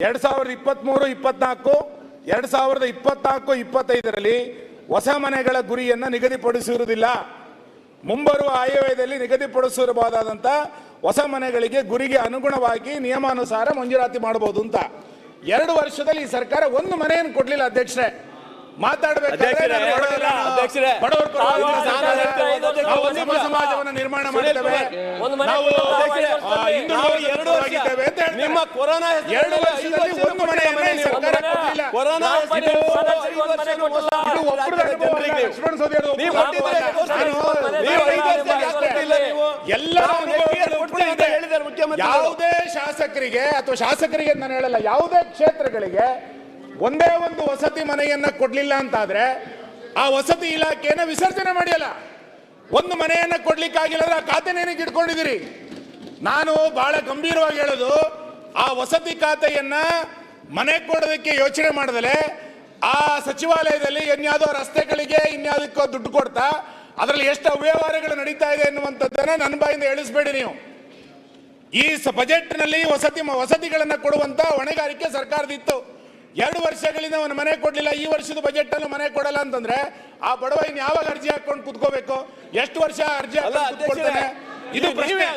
ಎರಡ್ ಸಾವಿರದ ಇಪ್ಪತ್ಮೂರು ಇಪ್ಪತ್ನಾಲ್ಕು ಎರಡ್ ಸಾವಿರದ ಇಪ್ಪತ್ನಾಲ್ಕು ಇಪ್ಪತ್ತೈದರಲ್ಲಿ ಹೊಸ ಮನೆಗಳ ಗುರಿಯನ್ನ ನಿಗದಿಪಡಿಸಿರುವುದಿಲ್ಲ. ಮುಂಬರುವ ಆಯವ್ಯಯದಲ್ಲಿ ನಿಗದಿಪಡಿಸಿರಬಹುದಾದಂಥ ಹೊಸ ಮನೆಗಳಿಗೆ ಗುರಿಗೆ ಅನುಗುಣವಾಗಿ ನಿಯಮಾನುಸಾರ ಮಂಜೂರಾತಿ ಮಾಡಬಹುದು ಅಂತ. ಎರಡು ವರ್ಷದಲ್ಲಿ ಈ ಸರ್ಕಾರ ಒಂದು ಮನೆಯನ್ನು ಕೊಡ್ಲಿಲ್ಲ ಅಧ್ಯಕ್ಷರೇ. ಮಾತಾಡಬೇಕು. ಸಮಾಜವನ್ನು ನಿರ್ಮಾಣ ಮಾಡಿದ್ದೇವೆ ಮಾಡ್ತೇವೆ. ನಿಮ್ಮ ಕೊರೋನಾ ಯಾವುದೇ ಶಾಸಕರಿಗೆ ಅಥವಾ ಶಾಸಕರಿಗೆ ನಾನು ಹೇಳಲ್ಲ ಯಾವುದೇ ಕ್ಷೇತ್ರಗಳಿಗೆ ಒಂದೇ ಒಂದು ವಸತಿ ಮನೆಯನ್ನ ಕೊಡ್ಲಿಲ್ಲ ಅಂತಾದ್ರೆ ಆ ವಸತಿ ಇಲಾಖೆಯನ್ನ ವಿಸರ್ಜನೆ ಮಾಡಿಯಲ್ಲ. ಒಂದು ಮನೆಯನ್ನ ಕೊಡ್ಲಿಕ್ಕಾಗಿಲ್ಲ ಅಂದ್ರೆ ಆ ಖಾತೆನೇನಕ್ಕೆ ಇಟ್ಕೊಂಡಿದ್ದೀರಿ? ನಾನು ಬಹಳ ಗಂಭೀರವಾಗಿ ಹೇಳೋದು ಆ ವಸತಿ ಖಾತೆಯನ್ನ ಮನೆ ಕೊಡೋದಕ್ಕೆ ಯೋಚನೆ ಮಾಡದಲೆ ಆ ಸಚಿವಾಲಯದಲ್ಲಿ ಇನ್ಯಾವುದೋ ರಸ್ತೆಗಳಿಗೆ ಇನ್ಯಾವುದಕ್ಕೋ ದುಡ್ಡು ಕೊಡ್ತಾ ಅದರಲ್ಲಿ ಎಷ್ಟು ಅವ್ಯವಹಾರಗಳು ನಡೀತಾ ಇದೆ ಎನ್ನುವಂಥದ್ದನ್ನ ನನ್ನ ಬಾಯಿಂದ ಹೇಳಿಸ್ಬೇಡಿ ನೀವು. ಈ ಸ- ಬಜೆಟ್ನಲ್ಲಿ ವಸತಿ ವಸತಿಗಳನ್ನು ಕೊಡುವಂತ ಹೊಣೆಗಾರಿಕೆ ಸರ್ಕಾರದಿತ್ತು. ಎರಡು ವರ್ಷಗಳಿಂದ ಅವನು ಮನೆ ಕೊಡ್ಲಿಲ್ಲ ಈ ವರ್ಷದ ಬಜೆಟ್ ಅಲ್ಲೂ ಮನೆ ಕೊಡಲ್ಲ ಅಂತಂದ್ರೆ ಆ ಬಡವ ಇನ್ ಯಾವಾಗ ಅರ್ಜಿ ಹಾಕೊಂಡು ಕುತ್ಕೋಬೇಕು? ಎಷ್ಟು ವರ್ಷ ಅರ್ಜಿ ಇದು ಪ್ರಶ್ನೆ.